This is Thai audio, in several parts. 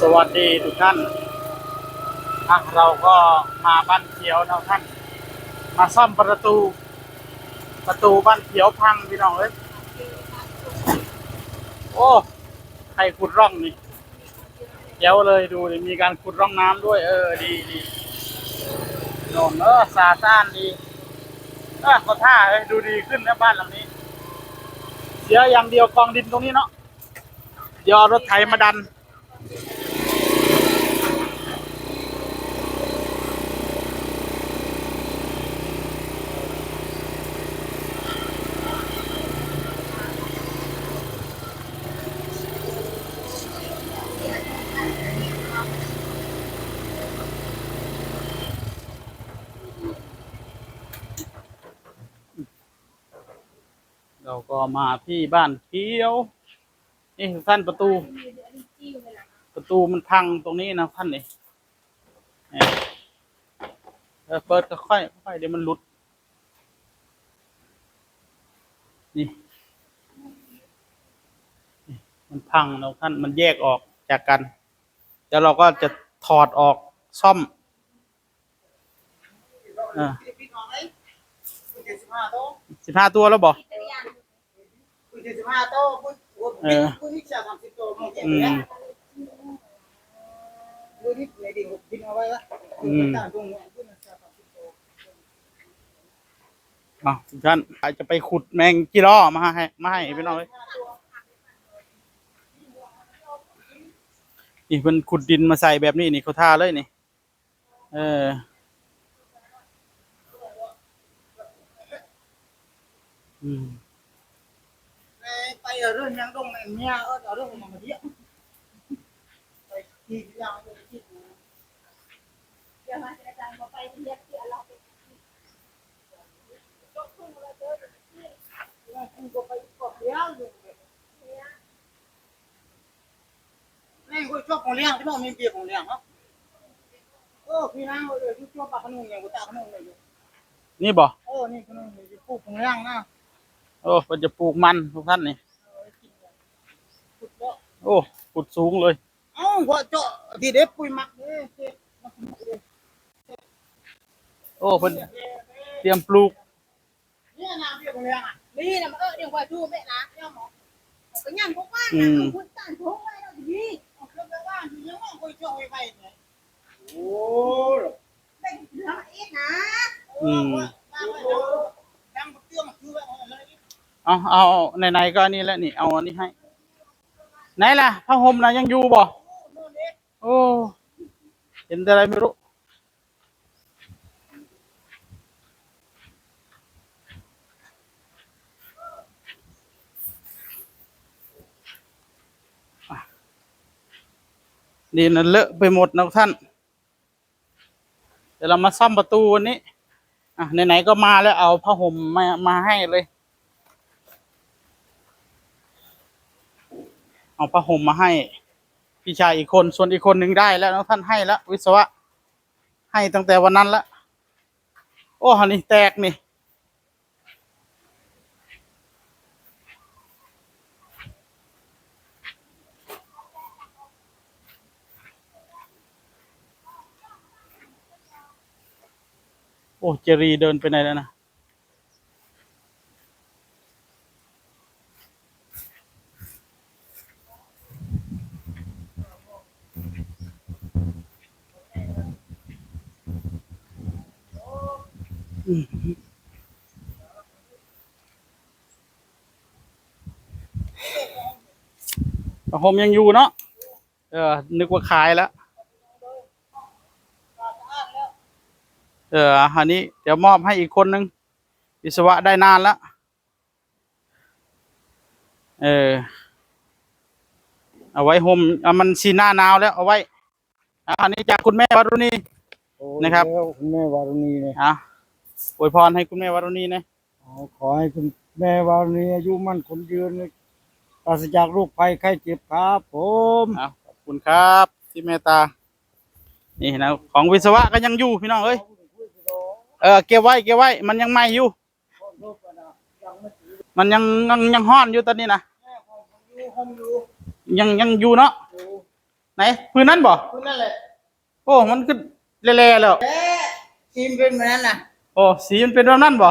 สวัสดีทุกท่านอะเราก็มาบ้านเขียวนะท่าน มาซ่อมประตู ประตูบ้านเขียวพังพี่น้องเอ้ยโอ้ใครขุดร่องนี่เดี๋ยวเลยดูดิมีการขุดร่องน้ำด้วย เออดีดีโนนเออสาซ่านดีเออก็ท่าเอ้ยดูดีขึ้นนะบ้านหลังนี้เสียอย่างเดียวกองดินตรงนี้เนาะเดี๋ยวเอารถไถมาดัน เราก็มาที่บ้านเขียวนี่ท่านประตู ประตูมันพังตรงนี้นะท่านนี่นี่เปิดก็ค่อยค่อยเดี๋ยวมันหลุดนี่นี่ มันพังนะท่านมันแยกออกจากกัน เดี๋ยวเราก็จะถอดออกซ่อมอ่าสิบห้าตัวแล้วบอก อืมอะทุกท่านอาจจะไปขุดแมงจีร่อมาให้มาให้พี่น้องเลยนี่เป็นขุดดินมาใส่แบบนี้นี่เขาท่าเลยนี่ เอออืม ไป ở rừng nhang đông này nha ở ở rừng mà mà biết thì là เดี๋ยวมาอาจารย์บอกไปเรียกเสียเราไป không có phải có béo rồi này cô cho con liang thế mà mình việc con liang hả ơ khi nào rồi chú cho bà con nông nhà của ta con nông này นี่บ่ ơ này con nông này phụ con liang na โอ้มันจะปลูกมันทุกท่านนี่โอ้ขุดสูงเลย ơ vợ cho thì để bùi mặt đấy โอ้เพิ่นเตรียมปลูกนี่นาเรียกคนเรียงอะนี่นะมันเออเดี๋ยวว่าดูแม่นะเดี๋ยวหมอก็ยังพวกว่าอืนะมคุณตั้งทงไว้แล้วดีเอาเครื่องไปบ้านที่ยังว่าคนช่วยไปเนี่ยโอ้เป็นเหลืออีกนะอืมดังเตื้อมคือว่าอะไรเอาเอาไหนๆก็อันนี่แหละนี่เอาอันนี้ให้ ไหนล่ะผ้าห่มนะยังอยู่บ่โอ้เห็นแต่อะไรไม่รู้นี่นั่นเลอะไปหมดนะท่าน เดี๋ยวเรามาซ่อมประตูวันนี้ อะไหนๆก็มาแล้วเอาผ้าห่มมามาให้เลย เอาผ้าห่มมาให้ พี่ชายอีกคนส่วนอีกคนหนึ่งได้แล้วนะท่านให้แล้ววิศวะ ให้ตั้งแต่วันนั้นละโอ้หันนี่แตกนี่โอ้เจรีเดินไปไหนแล้วนะ ผ้าห่มยังอยู่เนาะ เออ นึกว่าขายแล้ว เออ อันนี้ เดี๋ยวมอบให้อีกคนนึง วิศวะได้นานแล้ว เออ เอาไว้ห่มเอามันสีหน้าหนาวแล้ว เอาไว้อะอันนี้จากคุณแม่วารุณีนะครับ คุณแม่วารุณีเนี่ย อะอวยพรให้คุณแม่วารุณีนะขอให้คุณแม่วารุณีอายุมั่นคนยืนปราศจากโรคภัยไข้เจ็บครับผมอะขอบคุณครับ ที่เมตตา นี่นะของวิศวะก็ยังอยู่พี่น้องเอ้ยเออเก็บไว้เก็บไว้ มันยังใหม่อยู่ มันยังยังยังห้อนอยู่ตอนนี้นะยังยังอยู่เนาะไหนพื้นนั้นบ่คุณนั่นแหละโอ้มันขึ้นแล่ๆแล้วเอ๊ะทีมเป็นแบบนั้นน่ะโอ้สีมันเป็นแบบนั้นบ่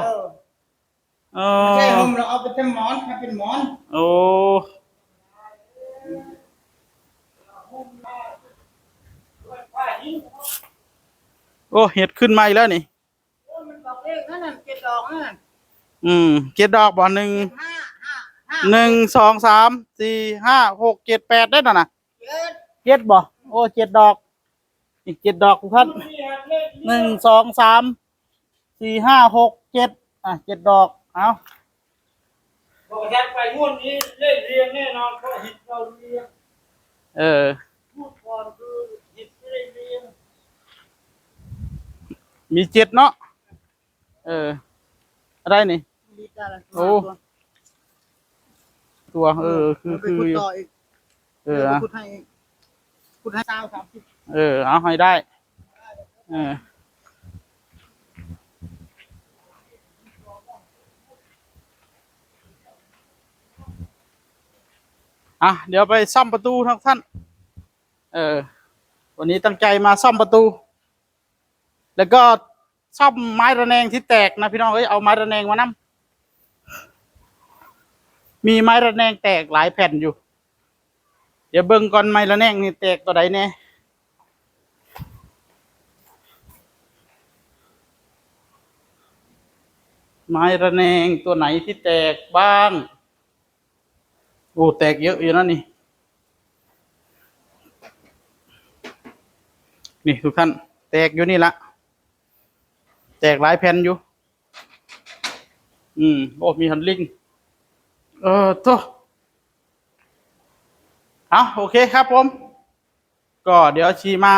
เออเอใช่อห่มเราเอาไปทำหมอนให้เป็นหมอนโอ้โอ้เห็ดขึ้นมาอีกแล้วนี่โอ้ยมันบอกเลขนั่นน่ะเจ็ดดอกนั่นน่ะอืมเจ็ดดอกบ่หนึ่งห้าห้าห้าหนึ่งสองสามสี่ห้าหกเจ็ดแปดได้น่ะนะเจ็ดเจ็ดบ่โอ้เจ็ดดอก อีกเจ็ดดอกทุกท่านหนึ่งสองสาม สี่ห้าหกเจ็ดอะเจ็ดดอก เอาบอกยัดไปงวดนี้เลขเรียงแน่นอนเพราะหิตเราเรียงเออพูดก่อนคือหิตไม่ได้เรียงมีเจ็ดเนาะเออ อะไรนี่ดีจ้าละโอ้ตัว เออ คือไปคือขุดอยู่ต่ออีกเออไปอะขุดให้อีกขุดให้เก้าสามสิบเออ เอาให้ได้ เออ อะเดี๋ยวไปซ่อมประตูทั้งท่าน เออ วันนี้ตั้งใจมาซ่อมประตู แล้วก็ซ่อมไม้ระแนงที่แตกนะพี่น้องเอ้ยเอาไม้ระแนงมานำมีไม้ระแนงแตกหลายแผ่นอยู่ เดี๋ยวเบิ่งก่อนไม้ระแนงนี่แตกตัวใดแน่ไม้ระแนงตัวไหนที่แตกบ้าง โอ้ แตกเยอะอยู่นะนี่ นี่ทุกท่าน แตกอยู่นี่ละ แตกหลายแผ่นอยู่ อืม โอ้ มีฮันลิง เออตัวเอาโอเคครับผม ก็เดี๋ยวชีมา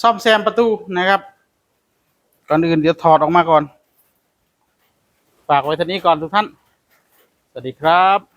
ซ่อมแซมประตูนะครับ ก่อนอื่นเดี๋ยวถอดออกมาก่อน ฝากไว้ท่านี้ก่อนทุกท่าน สวัสดีครับ